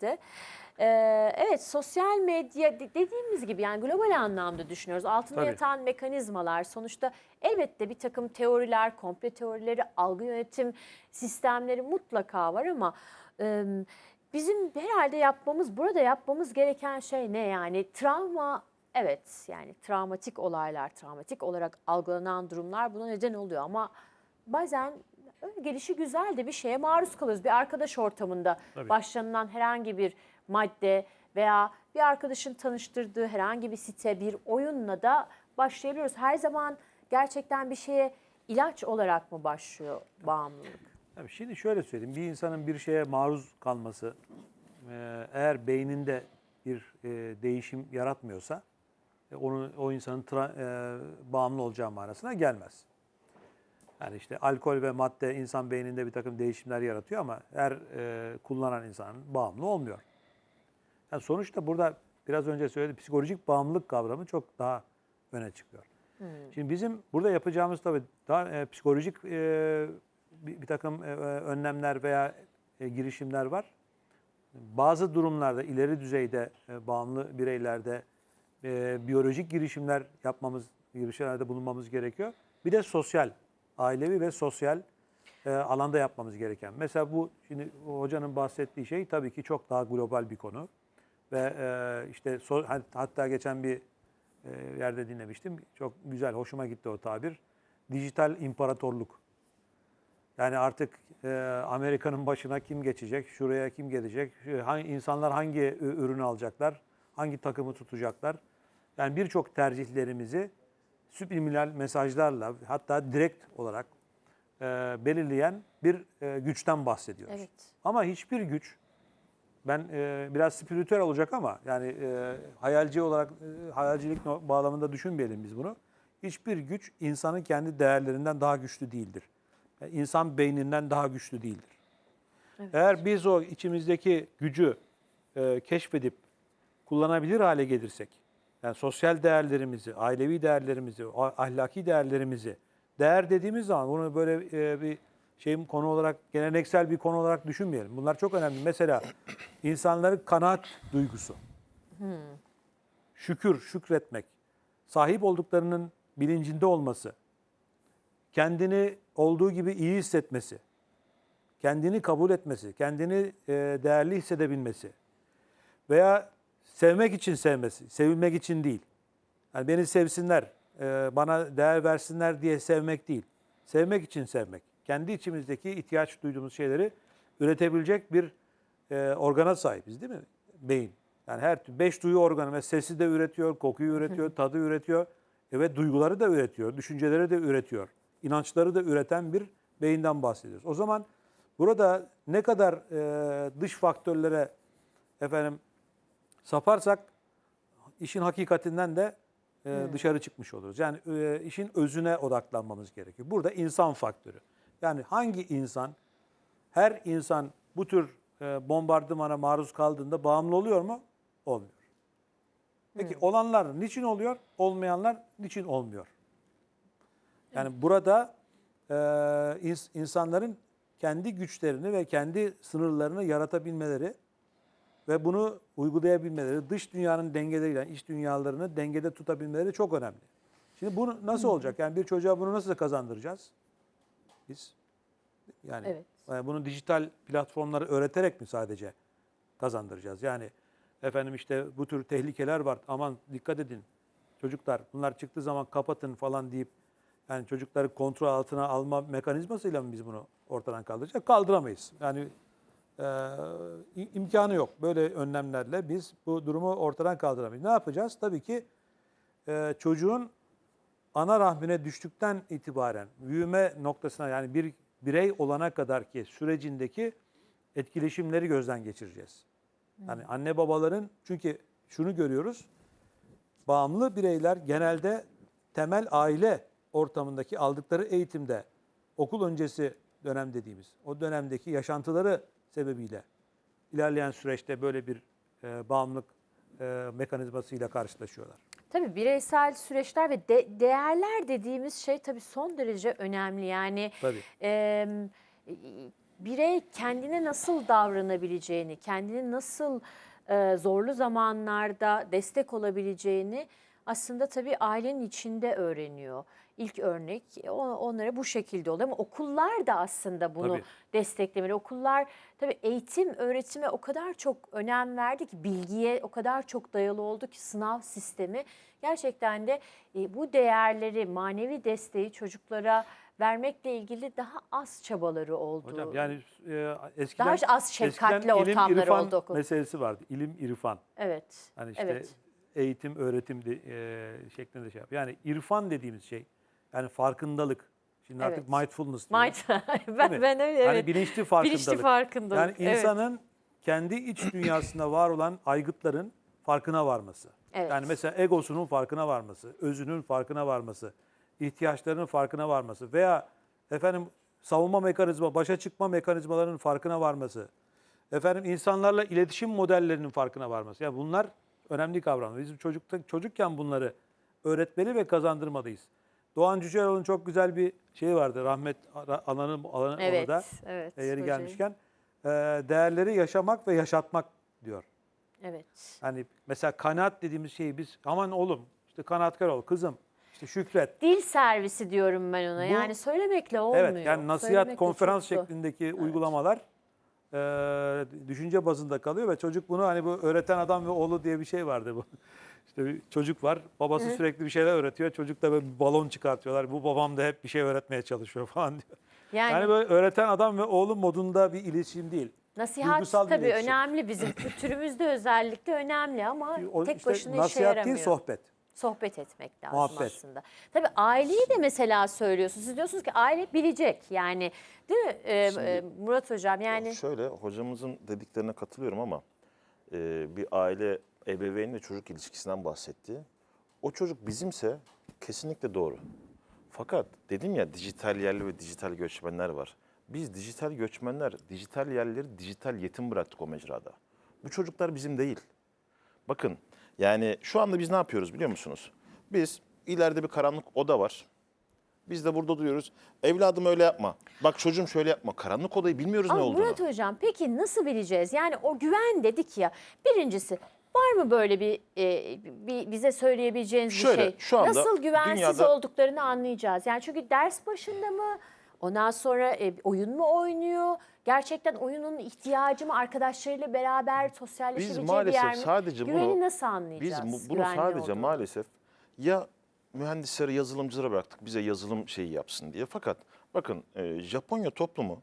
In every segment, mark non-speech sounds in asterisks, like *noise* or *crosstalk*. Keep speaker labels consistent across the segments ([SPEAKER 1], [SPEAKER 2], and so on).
[SPEAKER 1] De. Ee, evet sosyal medya de- dediğimiz gibi yani global anlamda düşünüyoruz. Altında
[SPEAKER 2] Tabii.
[SPEAKER 1] yatan mekanizmalar sonuçta elbette bir takım teoriler, komple teorileri, algı yönetim sistemleri mutlaka var ama e, bizim herhalde yapmamız, burada yapmamız gereken şey ne yani? Travma evet yani travmatik olaylar, travmatik olarak algılanan durumlar buna neden oluyor ama bazen gelişi güzel de bir şeye maruz kalıyoruz. Bir arkadaş ortamında
[SPEAKER 2] Tabii.
[SPEAKER 1] başlanılan herhangi bir madde veya bir arkadaşın tanıştırdığı herhangi bir site, bir oyunla da başlayabiliyoruz. Her zaman gerçekten bir şeye ilaç olarak mı başlıyor bağımlılık?
[SPEAKER 2] Tabii şimdi şöyle söyleyeyim. Bir insanın bir şeye maruz kalması e, eğer beyninde bir e, değişim yaratmıyorsa e, onun o insanın tra- e, bağımlı olacağı manasına gelmez. Yani işte alkol ve madde insan beyninde bir takım değişimler yaratıyor ama her e, kullanan insanın bağımlı olmuyor. Yani sonuçta burada biraz önce söylediğim psikolojik bağımlılık kavramı çok daha öne çıkıyor. Şimdi bizim burada yapacağımız tabii daha e, psikolojik e, bir, bir takım e, e, önlemler veya e, girişimler var. Bazı durumlarda ileri düzeyde e, bağımlı bireylerde e, biyolojik girişimler yapmamız, girişimlerde bulunmamız gerekiyor. Bir de sosyal, ailevi ve sosyal e, alanda yapmamız gereken. Mesela bu şimdi hocanın bahsettiği şey tabii ki çok daha global bir konu. Ve e, işte so- hat- hatta geçen bir e, yerde dinlemiştim. Çok güzel, hoşuma gitti o tabir. Dijital imparatorluk. Yani artık e, Amerika'nın başına kim geçecek, şuraya kim gelecek, şu- hangi, insanlar hangi ürünü alacaklar, hangi takımı tutacaklar. Yani birçok tercihlerimizi subliminal mesajlarla hatta direkt olarak e, belirleyen bir e, güçten bahsediyoruz.
[SPEAKER 1] Evet.
[SPEAKER 2] Ama hiçbir güç, ben e, biraz spiritüel olacak ama yani e, hayalci olarak, e, hayalcilik bağlamında düşünmeyelim biz bunu. Hiçbir güç insanın kendi değerlerinden daha güçlü değildir. Yani insan beyninden daha güçlü değildir. Eğer biz o içimizdeki gücü e, keşfedip kullanabilir hale gelirsek, yani sosyal değerlerimizi, ailevi değerlerimizi, ahlaki değerlerimizi, değer dediğimiz zaman bunu böyle e, bir şeyim konu olarak, geleneksel bir konu olarak düşünmeyelim. Bunlar çok önemli. Mesela insanların kanaat duygusu, şükür, şükretmek, sahip olduklarının bilincinde olması, kendini olduğu gibi iyi hissetmesi, kendini kabul etmesi, kendini e, değerli hissedebilmesi. Veya sevmek için sevmesi, sevilmek için değil. Yani beni sevsinler, e, bana değer versinler diye sevmek değil. Sevmek için sevmek. Kendi içimizdeki ihtiyaç duyduğumuz şeyleri üretebilecek bir e, organa sahibiz değil mi? Beyin. Yani her beş duyu organı ve sesi de üretiyor, kokuyu üretiyor, tadı üretiyor. E ve duyguları da üretiyor, düşünceleri de üretiyor. inançları da üreten bir beyinden bahsediyoruz. O zaman burada ne kadar e, dış faktörlere efendim saparsak işin hakikatinden de e, dışarı çıkmış oluruz. Yani e, işin özüne odaklanmamız gerekiyor. Burada insan faktörü. Yani hangi insan, her insan bu tür e, bombardımana maruz kaldığında bağımlı oluyor mu? Olmuyor. Peki olanlar niçin oluyor? Olmayanlar niçin olmuyor? Yani burada e, ins- insanların kendi güçlerini ve kendi sınırlarını yaratabilmeleri ve bunu uygulayabilmeleri, dış dünyanın dengeleriyle iç dünyalarını dengede tutabilmeleri çok önemli. Şimdi bunu nasıl olacak? Yani bir çocuğa bunu nasıl kazandıracağız? Biz yani
[SPEAKER 1] Evet.
[SPEAKER 2] bunu dijital platformları öğreterek mi sadece kazandıracağız? Yani efendim işte bu tür tehlikeler var. Aman dikkat edin. Çocuklar bunlar çıktığı zaman kapatın falan deyip yani çocukları kontrol altına alma mekanizmasıyla mı biz bunu ortadan kaldıracağız? Kaldıramayız. Yani e, imkanı yok. Böyle önlemlerle biz bu durumu ortadan kaldıramayız. Ne yapacağız? Tabii ki e, çocuğun ana rahmine düştükten itibaren büyüme noktasına yani bir birey olana kadar ki sürecindeki etkileşimleri gözden geçireceğiz. Yani anne babaların çünkü şunu görüyoruz. Bağımlı bireyler genelde temel aile ortamındaki aldıkları eğitimde okul öncesi dönem dediğimiz o dönemdeki yaşantıları sebebiyle ilerleyen süreçte böyle bir e, bağımlılık e, mekanizmasıyla karşılaşıyorlar.
[SPEAKER 1] Tabii bireysel süreçler ve de- değerler dediğimiz şey tabii son derece önemli. Yani
[SPEAKER 2] Tabii.
[SPEAKER 1] e, birey kendine nasıl davranabileceğini, kendini nasıl e, zorlu zamanlarda destek olabileceğini aslında tabii ailenin içinde öğreniyor. İlk örnek o- onlara bu şekilde oluyor ama okullar da aslında bunu
[SPEAKER 2] Tabii.
[SPEAKER 1] desteklemeli. Okullar tabii eğitim, öğretime o kadar çok önem verdi ki bilgiye o kadar çok dayalı oldu ki sınav sistemi gerçekten de e, bu değerleri, manevi desteği çocuklara vermekle ilgili daha az çabaları oldu.
[SPEAKER 2] Hocam yani e, eskiden
[SPEAKER 1] Daha az şefkatli ortamları
[SPEAKER 2] irfan
[SPEAKER 1] oldu okul.
[SPEAKER 2] meselesi vardı. İlim, irfan.
[SPEAKER 1] Evet.
[SPEAKER 2] Hani işte
[SPEAKER 1] evet.
[SPEAKER 2] eğitim, öğretim de, e, şeklinde şey yap. Yani irfan dediğimiz şey yani farkındalık. Şimdi artık
[SPEAKER 1] Evet.
[SPEAKER 2] mindfulness diyoruz.
[SPEAKER 1] Might. *laughs* Ben,
[SPEAKER 2] mi?
[SPEAKER 1] ben öyle evet.
[SPEAKER 2] bilinçli farkındalık.
[SPEAKER 1] Bilinçli farkındalık.
[SPEAKER 2] Yani
[SPEAKER 1] evet.
[SPEAKER 2] insanın kendi iç dünyasında var olan aygıtların farkına varması.
[SPEAKER 1] Evet.
[SPEAKER 2] Yani mesela egosunun farkına varması, özünün farkına varması, ihtiyaçlarının farkına varması veya efendim savunma mekanizma, başa çıkma mekanizmalarının farkına varması. Efendim insanlarla iletişim modellerinin farkına varması. Yani bunlar önemli kavramlar. Bizim çocukta çocukken bunları öğretmeli ve kazandırmalıyız. Doğan Cüceloğlu'nun çok güzel bir şeyi vardı. Rahmet ananın alanı
[SPEAKER 1] Evet,
[SPEAKER 2] da
[SPEAKER 1] evet.
[SPEAKER 2] e, yeri
[SPEAKER 1] hocam.
[SPEAKER 2] gelmişken e, değerleri yaşamak ve yaşatmak diyor.
[SPEAKER 1] Evet.
[SPEAKER 2] Hani mesela kanaat dediğimiz şeyi biz aman oğlum işte kanaatkar ol kızım işte şükret.
[SPEAKER 1] Dil servisi diyorum ben ona.
[SPEAKER 2] Bu-
[SPEAKER 1] yani söylemekle olmuyor.
[SPEAKER 2] Evet yani nasihat
[SPEAKER 1] Söylemekle
[SPEAKER 2] konferans
[SPEAKER 1] zor.
[SPEAKER 2] şeklindeki uygulamalar e, düşünce bazında kalıyor ve çocuk bunu hani bu öğreten adam ve oğlu diye bir şey vardı bu. İşte bir çocuk var babası sürekli bir şeyler öğretiyor çocuk da böyle bir balon çıkartıyorlar bu babam da hep bir şey öğretmeye çalışıyor *laughs* falan diyor.
[SPEAKER 1] Yani,
[SPEAKER 2] Yani böyle öğreten adam ve oğlu modunda bir iletişim değil.
[SPEAKER 1] nasihat
[SPEAKER 2] duygusal
[SPEAKER 1] tabii
[SPEAKER 2] iletişim.
[SPEAKER 1] önemli bizim *clears throat* kültürümüzde özellikle önemli ama
[SPEAKER 2] O
[SPEAKER 1] tek
[SPEAKER 2] işte
[SPEAKER 1] başına işe
[SPEAKER 2] nasihat
[SPEAKER 1] yaramıyor.
[SPEAKER 2] değil sohbet.
[SPEAKER 1] Sohbet etmek lazım
[SPEAKER 2] Muhabbet.
[SPEAKER 1] aslında. Tabii aileyi de mesela söylüyorsunuz. Siz diyorsunuz ki aile bilecek yani değil mi Ee,
[SPEAKER 3] Şimdi-
[SPEAKER 1] e, Murat Hocam? Yani
[SPEAKER 3] Şöyle hocamızın dediklerine katılıyorum ama e, bir aile ebeveyn ve çocuk ilişkisinden bahsetti. O çocuk bizimse kesinlikle doğru. Fakat dedim ya dijital yerli ve dijital göçmenler var. Biz dijital göçmenler, dijital yerleri dijital yetim bıraktık o mecrada. Bu çocuklar bizim değil. Bakın yani şu anda biz ne yapıyoruz biliyor musunuz? Biz ileride bir karanlık oda var. Biz de burada duyuyoruz. Evladım öyle yapma. Bak çocuğum şöyle yapma. Karanlık odayı bilmiyoruz ne
[SPEAKER 1] Ama
[SPEAKER 3] olduğunu.
[SPEAKER 1] Murat Hocam peki nasıl bileceğiz? Yani o güven dedik ya. Birincisi var mı böyle bir, e, bir bize söyleyebileceğiniz
[SPEAKER 3] Şöyle,
[SPEAKER 1] bir şey?
[SPEAKER 3] şu anda
[SPEAKER 1] nasıl güvensiz
[SPEAKER 3] dünyada-
[SPEAKER 1] olduklarını anlayacağız. Yani çünkü ders başında mı? Ondan sonra e, oyun mu oynuyor? Gerçekten oyunun ihtiyacı mı? Arkadaşlarıyla beraber sosyalleşebileceği
[SPEAKER 3] Biz
[SPEAKER 1] bir yer
[SPEAKER 3] maalesef
[SPEAKER 1] mi?
[SPEAKER 3] sadece
[SPEAKER 1] Güveni
[SPEAKER 3] bunu
[SPEAKER 1] nasıl
[SPEAKER 3] biz
[SPEAKER 1] anlayacağız?
[SPEAKER 3] bu- bunu sadece
[SPEAKER 1] olduğunu?
[SPEAKER 3] maalesef ya mühendislere, yazılımcılara bıraktık bize yazılım şeyi yapsın diye. Fakat bakın e, Japonya toplumu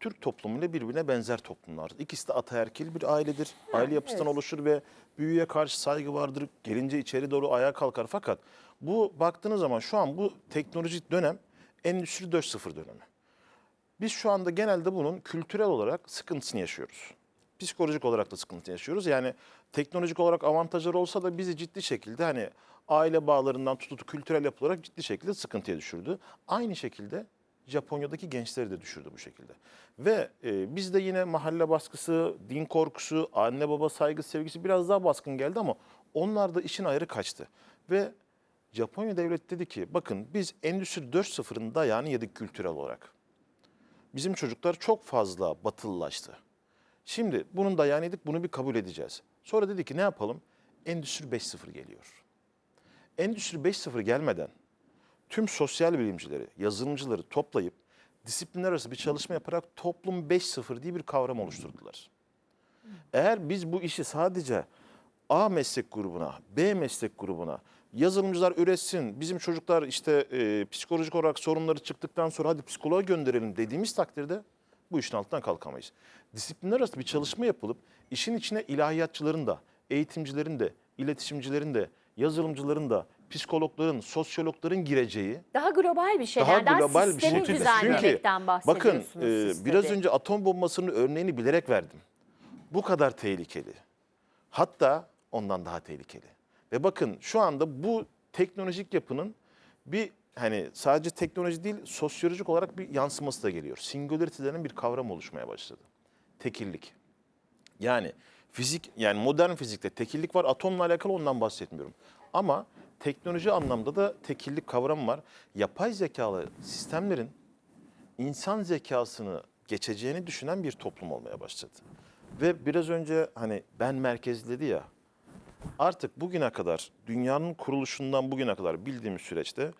[SPEAKER 3] Türk toplumuyla birbirine benzer toplumlar. İkisi de ataerkil bir ailedir. Aile yapısından
[SPEAKER 1] evet.
[SPEAKER 3] oluşur ve büyüye karşı saygı vardır. Gelince içeri doğru ayağa kalkar. Fakat bu baktığınız zaman şu an bu teknolojik dönem Endüstri 4.0 dönemi. Biz şu anda genelde bunun kültürel olarak sıkıntısını yaşıyoruz. Psikolojik olarak da sıkıntı yaşıyoruz. Yani teknolojik olarak avantajları olsa da bizi ciddi şekilde hani aile bağlarından tutup kültürel yapı olarak ciddi şekilde sıkıntıya düşürdü. Aynı şekilde Japonya'daki gençleri de düşürdü bu şekilde. Ve e, bizde yine mahalle baskısı, din korkusu, anne baba saygı sevgisi biraz daha baskın geldi ama onlar da işin ayrı kaçtı. Ve Japonya devleti dedi ki bakın biz Endüstri 4.0'ın dayağını yedik kültürel olarak. Bizim çocuklar çok fazla batılılaştı. Şimdi bunun dayağını yedik, bunu bir kabul edeceğiz. Sonra dedi ki ne yapalım? Endüstri 5.0 geliyor. Endüstri 5.0 gelmeden tüm sosyal bilimcileri, yazılımcıları toplayıp disiplinler arası bir çalışma yaparak toplum 5.0 diye bir kavram oluşturdular. Eğer biz bu işi sadece A meslek grubuna, B meslek grubuna, yazılımcılar üretsin, bizim çocuklar işte e, psikolojik olarak sorunları çıktıktan sonra hadi psikoloğa gönderelim dediğimiz takdirde bu işin altından kalkamayız. Disiplinler arası bir çalışma yapılıp işin içine ilahiyatçıların da, eğitimcilerin de, iletişimcilerin de, yazılımcıların da, psikologların, sosyologların gireceği
[SPEAKER 1] Daha global bir şey.
[SPEAKER 3] daha global bir
[SPEAKER 1] sistemi
[SPEAKER 3] şekilde.
[SPEAKER 1] düzenlemekten
[SPEAKER 3] Çünkü
[SPEAKER 1] bahsediyorsunuz
[SPEAKER 3] bakın e,
[SPEAKER 1] siz
[SPEAKER 3] biraz
[SPEAKER 1] tabii.
[SPEAKER 3] önce atom bombasının örneğini bilerek verdim. Bu kadar tehlikeli. Hatta ondan daha tehlikeli. Ve bakın şu anda bu teknolojik yapının bir hani sadece teknoloji değil sosyolojik olarak bir yansıması da geliyor. Singularity denen bir kavram oluşmaya başladı. Tekillik. Yani fizik yani modern fizikte tekillik var. Atomla alakalı ondan bahsetmiyorum. Ama teknoloji anlamda da tekillik kavramı var. Yapay zekalı sistemlerin insan zekasını geçeceğini düşünen bir toplum olmaya başladı. Ve biraz önce hani ben merkezli dedi ya artık bugüne kadar dünyanın kuruluşundan bugüne kadar bildiğimiz süreçte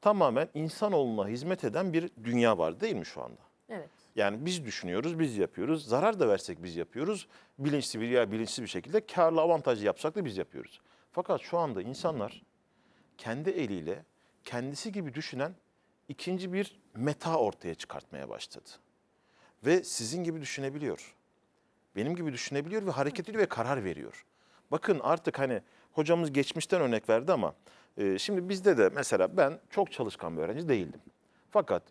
[SPEAKER 3] tamamen insanoğluna hizmet eden bir dünya var değil mi şu anda?
[SPEAKER 1] Evet.
[SPEAKER 3] Yani biz düşünüyoruz, biz yapıyoruz. Zarar da versek biz yapıyoruz. Bilinçli bir ya bilinçsiz bir şekilde karlı avantajlı yapsak da biz yapıyoruz. Fakat şu anda insanlar kendi eliyle kendisi gibi düşünen ikinci bir meta ortaya çıkartmaya başladı. Ve sizin gibi düşünebiliyor. Benim gibi düşünebiliyor ve hareket ediyor ve karar veriyor. Bakın artık hani hocamız geçmişten örnek verdi ama e, şimdi bizde de mesela ben çok çalışkan bir öğrenci değildim. Fakat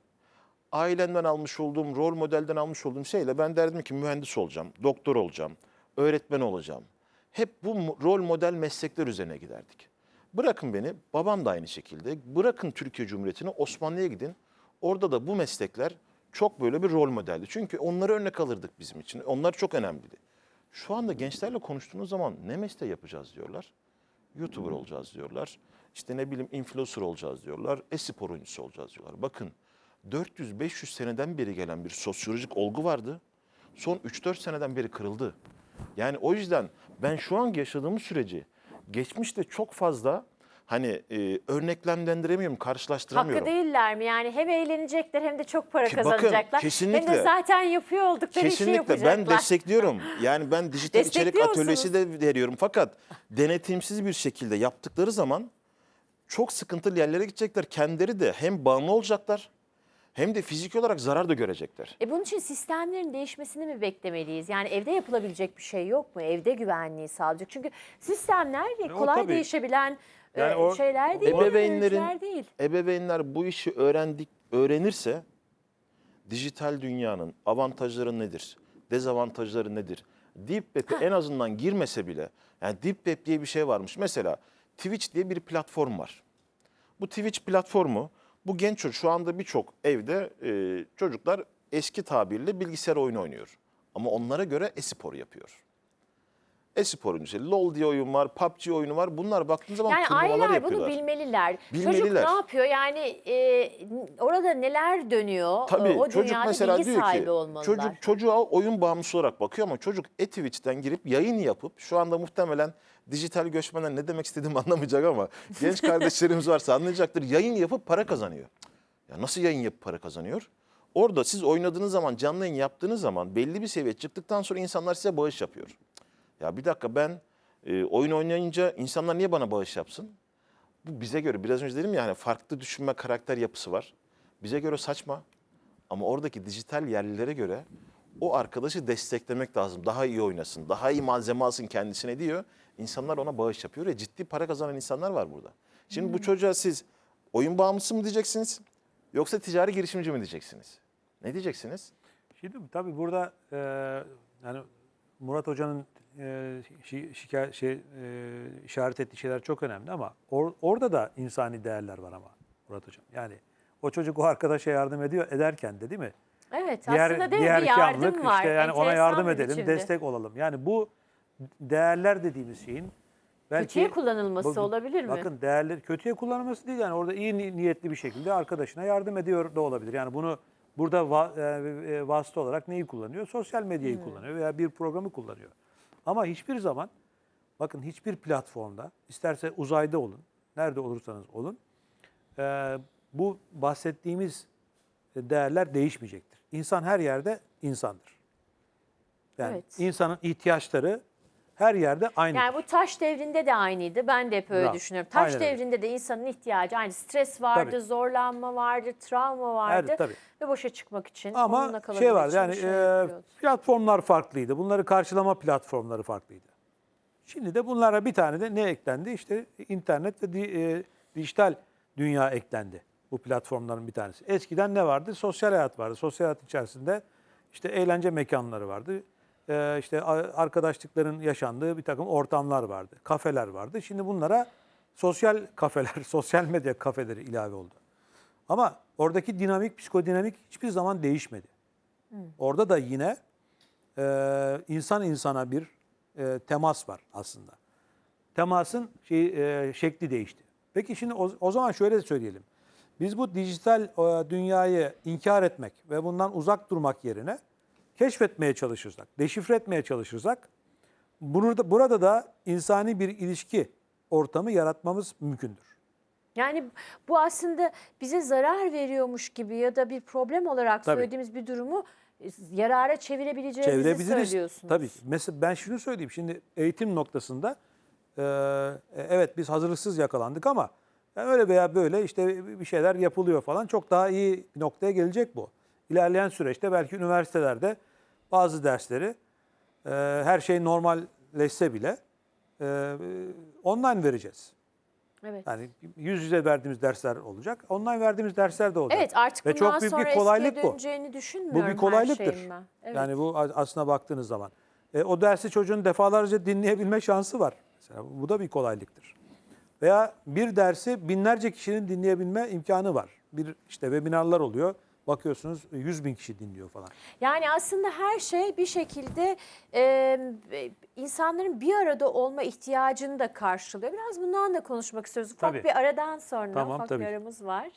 [SPEAKER 3] ailemden almış olduğum, rol modelden almış olduğum şeyle ben derdim ki mühendis olacağım, doktor olacağım, öğretmen olacağım. Hep bu rol model meslekler üzerine giderdik. Bırakın beni, babam da aynı şekilde. Bırakın Türkiye Cumhuriyeti'ni, Osmanlı'ya gidin. Orada da bu meslekler çok böyle bir rol modeldi. Çünkü onları örnek alırdık bizim için. Onlar çok önemliydi. Şu anda gençlerle konuştuğunuz zaman ne mesleği yapacağız diyorlar. YouTuber olacağız diyorlar. İşte ne bileyim influencer olacağız diyorlar. E-spor oyuncusu olacağız diyorlar. Bakın 400-500 seneden beri gelen bir sosyolojik olgu vardı. Son 3-4 seneden beri kırıldı. Yani o yüzden ben şu an yaşadığımız süreci geçmişte çok fazla hani e, örneklendiremiyorum, karşılaştıramıyorum.
[SPEAKER 1] Hakkı değiller mi? Yani hem eğlenecekler hem de çok para
[SPEAKER 3] Ki bakın,
[SPEAKER 1] kazanacaklar. Hem
[SPEAKER 3] kesinlikle.
[SPEAKER 1] de zaten yapıyor oldukları işi
[SPEAKER 3] Kesinlikle
[SPEAKER 1] yapacaklar.
[SPEAKER 3] ben destekliyorum. *laughs* Yani ben dijital içerik
[SPEAKER 1] Destekliyor
[SPEAKER 3] atölyesi de veriyorum. Fakat denetimsiz bir şekilde yaptıkları zaman çok sıkıntılı yerlere gidecekler. Kendileri de hem bağımlı olacaklar hem de fiziki olarak zarar da görecekler.
[SPEAKER 1] E bunun için sistemlerin değişmesini mi beklemeliyiz? Yani evde yapılabilecek bir şey yok mu? Evde güvenliği sağlayacak. Çünkü sistemler
[SPEAKER 2] o
[SPEAKER 1] kolay
[SPEAKER 2] tabii.
[SPEAKER 1] değişebilen e,
[SPEAKER 2] Yani o-
[SPEAKER 1] şeyler değil.
[SPEAKER 3] Ebeveynlerin
[SPEAKER 1] değil.
[SPEAKER 3] ebeveynler bu işi öğrendik öğrenirse dijital dünyanın avantajları nedir? Dezavantajları nedir? Deep Web'e en azından girmese bile yani Deep Web diye bir şey varmış. Mesela Twitch diye bir platform var. Bu Twitch platformu bu genç çocuk şu anda birçok evde e, çocuklar eski tabirle bilgisayar oyunu oynuyor. Ama onlara göre e-spor yapıyor. E-spor işte LoL diye oyun var, PUBG oyunu var. Bunlar baktığın zaman
[SPEAKER 1] Yani
[SPEAKER 3] turnuvalar
[SPEAKER 1] aileler bunu
[SPEAKER 3] yapıyorlar.
[SPEAKER 1] bilmeliler. Çocuk
[SPEAKER 3] Bilmeliler.
[SPEAKER 1] ne yapıyor? Yani e, orada neler dönüyor?
[SPEAKER 3] Tabii
[SPEAKER 1] o
[SPEAKER 3] çocuk
[SPEAKER 1] dünyada
[SPEAKER 3] mesela
[SPEAKER 1] bilgi
[SPEAKER 3] diyor
[SPEAKER 1] sahibi
[SPEAKER 3] ki
[SPEAKER 1] olmalılar.
[SPEAKER 3] çocuk çocuğa oyun bağımlısı olarak bakıyor ama çocuk e-Twitch'ten girip yayın yapıp şu anda muhtemelen dijital göçmenler ne demek istediğimi *laughs* anlamayacak ama genç kardeşlerimiz varsa anlayacaktır. Yayın yapıp para kazanıyor. Ya nasıl yayın yapıp para kazanıyor? Orada siz oynadığınız zaman, canlı yayın yaptığınız zaman belli bir seviye çıktıktan sonra insanlar size bağış yapıyor. Ya bir dakika ben e, oyun oynayınca insanlar niye bana bağış yapsın? Bu bize göre biraz önce dedim ya hani farklı düşünme karakter yapısı var. Bize göre saçma. Ama oradaki dijital yerlilere göre o arkadaşı desteklemek lazım. Daha iyi oynasın, daha iyi malzeme alsın kendisine diyor. İnsanlar ona bağış yapıyor ve ciddi para kazanan insanlar var burada. Şimdi bu çocuğa siz oyun bağımlısı mı diyeceksiniz? Yoksa ticari girişimci mi diyeceksiniz? Ne diyeceksiniz?
[SPEAKER 2] Şimdi tabii burada e, yani Murat Hoca'nın e, şi- şikayet şey e, işaret ettiği şeyler çok önemli ama or- orada da insani değerler var ama Murat Hocam. Yani o çocuk o arkadaşa yardım ediyor ederken de değil mi?
[SPEAKER 1] evet
[SPEAKER 2] Diğer
[SPEAKER 1] aslında değil mi? Bir yardım
[SPEAKER 2] diğerkamlık
[SPEAKER 1] var.
[SPEAKER 2] işte yani ona yardım edelim,
[SPEAKER 1] biçimde.
[SPEAKER 2] destek olalım. Yani bu değerler dediğimiz şeyin belki
[SPEAKER 1] Kötüye kullanılması
[SPEAKER 2] Bakın-
[SPEAKER 1] olabilir mi?
[SPEAKER 2] Bakın değerler kötüye kullanılması değil yani orada iyi ni- niyetli bir şekilde arkadaşına yardım ediyor da olabilir. Yani bunu burada va- e, e, vasıta olarak neyi kullanıyor? Sosyal medyayı
[SPEAKER 1] Hmm.
[SPEAKER 2] kullanıyor veya bir programı kullanıyor. Ama hiçbir zaman bakın hiçbir platformda isterse uzayda olun, nerede olursanız olun e, bu bahsettiğimiz değerler değişmeyecektir. İnsan her yerde insandır. Yani
[SPEAKER 1] Evet.
[SPEAKER 2] insanın ihtiyaçları her yerde aynı.
[SPEAKER 1] Yani bu taş devrinde de aynıydı. Ben de hep öyle
[SPEAKER 2] Bravo.
[SPEAKER 1] düşünüyorum. Taş
[SPEAKER 2] Aynen öyle.
[SPEAKER 1] devrinde de insanın ihtiyacı aynı. Stres vardı,
[SPEAKER 2] Tabii.
[SPEAKER 1] zorlanma vardı, travma vardı.
[SPEAKER 2] tabii.
[SPEAKER 1] Ve boşa çıkmak için,
[SPEAKER 2] Ama şey vardı yani
[SPEAKER 1] şey
[SPEAKER 2] e, platformlar farklıydı. Bunları karşılama platformları farklıydı. Şimdi de bunlara bir tane de ne eklendi? İşte internet ve di- e, dijital dünya eklendi. Bu platformların bir tanesi. Eskiden ne vardı? Sosyal hayat vardı. Sosyal hayat içerisinde işte eğlence mekanları vardı. E, işte arkadaşlıkların yaşandığı bir takım ortamlar vardı. Kafeler vardı. Şimdi bunlara sosyal kafeler, *laughs* sosyal medya kafeleri ilave oldu. Ama oradaki dinamik, psikodinamik hiçbir zaman değişmedi. Orada da yine e, insan insana bir e, temas var aslında. Temasın şey, e, şekli değişti. Peki şimdi o, o zaman şöyle söyleyelim. Biz bu dijital e, dünyayı inkar etmek ve bundan uzak durmak yerine keşfetmeye çalışırsak, deşifre etmeye çalışırsak burada, burada da insani bir ilişki ortamı yaratmamız mümkündür.
[SPEAKER 1] Yani bu aslında bize zarar veriyormuş gibi ya da bir problem olarak
[SPEAKER 2] Tabii.
[SPEAKER 1] söylediğimiz bir durumu e, yarara çevirebileceğimizi
[SPEAKER 2] Çevirebiliriz.
[SPEAKER 1] söylüyorsunuz.
[SPEAKER 2] Tabii. Mesela ben şunu söyleyeyim. Şimdi eğitim noktasında e, evet biz hazırlıksız yakalandık ama yani öyle veya böyle işte bir şeyler yapılıyor falan. Çok daha iyi bir noktaya gelecek bu. İlerleyen süreçte belki üniversitelerde bazı dersleri e, her şey normalleşse bile e, online vereceğiz.
[SPEAKER 1] Evet.
[SPEAKER 2] Yani yüz yüze verdiğimiz dersler olacak. Online verdiğimiz dersler de olacak.
[SPEAKER 1] Evet artık
[SPEAKER 2] Ve çok büyük bir kolaylık bu.
[SPEAKER 1] döneceğini
[SPEAKER 2] Bu
[SPEAKER 1] düşünmüyorum
[SPEAKER 2] bir kolaylıktır.
[SPEAKER 1] Evet.
[SPEAKER 2] Yani bu aslına baktığınız zaman. E, o dersi çocuğun defalarca dinleyebilme şansı var. Mesela bu da bir kolaylıktır. Veya bir dersi binlerce kişinin dinleyebilme imkanı var. Bir işte webinarlar oluyor. Bakıyorsunuz 100 bin kişi dinliyor falan.
[SPEAKER 1] Yani aslında her şey bir şekilde e, insanların bir arada olma ihtiyacını da karşılıyor. Biraz bundan da konuşmak istiyoruz. Ufak
[SPEAKER 2] Tabii.
[SPEAKER 1] bir aradan sonra
[SPEAKER 2] Tamam,
[SPEAKER 1] ufak
[SPEAKER 2] tabii
[SPEAKER 1] bir aramız var.